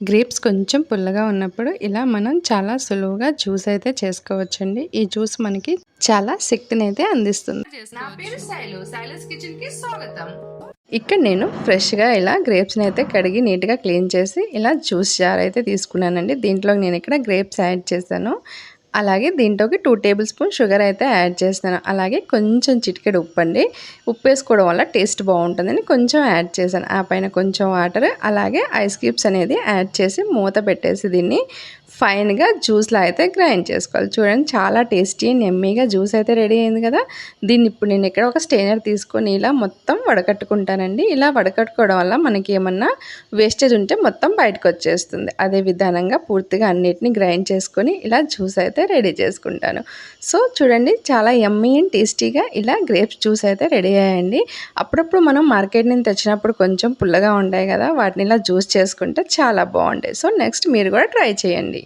Grapes కొంచెం పుల్లగా ఉన్నప్పుడు ఇలా మనం చాలా సులువుగా జ్యూస్ అయితే చేసుకోవచ్చండి. ఈ జ్యూస్ మనకి చాలా శక్తిని అయితే అందిస్తుంది ఇక్కడ నేను ఫ్రెష్గా ఇలా గ్రేప్స్ని అయితే కడిగి నీట్గా క్లీన్ చేసి ఇలా జ్యూస్ జార్ అయితే తీసుకున్నానండి. దీంట్లో నేను ఇక్కడ గ్రేప్స్ యాడ్ చేశాను. అలాగే దీంట్లోకి టూ టేబుల్ స్పూన్ షుగర్ అయితే యాడ్ చేస్తాను. అలాగే కొంచెం చిటికెడు ఉప్పు అండి ఉప్పు వేసుకోవడం వల్ల టేస్ట్ బాగుంటుందని కొంచెం యాడ్ చేశాను. ఆ పైన కొంచెం వాటర్ అలాగే ఐస్ క్యూబ్స్ అనేది యాడ్ చేసి మూత పెట్టేసి దీన్ని ఫైన్గా జ్యూస్లో అయితే గ్రైండ్ చేసుకోవాలి. చూడండి చాలా టేస్టీ నెమ్మీగా జ్యూస్ అయితే రెడీ అయింది కదా. దీన్ని ఇప్పుడు నేను ఇక్కడ ఒక స్టెయినర్ తీసుకొని ఇలా మొత్తం వడకట్టుకుంటానండి. ఇలా వడకట్టుకోవడం వల్ల మనకి ఏమన్నా వేస్టేజ్ ఉంటే మొత్తం బయటకు వచ్చేస్తుంది. అదే విధానంగా పూర్తిగా అన్నిటిని గ్రైండ్ చేసుకొని ఇలా జ్యూస్ అయితే రెడీ చేసుకుంటాను. సో చూడండి చాలా ఎమ్మీ అండ్ టేస్టీగా ఇలా గ్రేప్స్ జ్యూస్ అయితే రెడీ అయ్యాయండి. అప్పుడప్పుడు మనం మార్కెట్ నుంచి తెచ్చినప్పుడు కొంచెం పుల్లగా ఉంటాయి కదా వాటిని ఇలా జ్యూస్ చేసుకుంటే చాలా బాగుంటాయి. సో నెక్స్ట్ మీరు కూడా ట్రై చేయండి.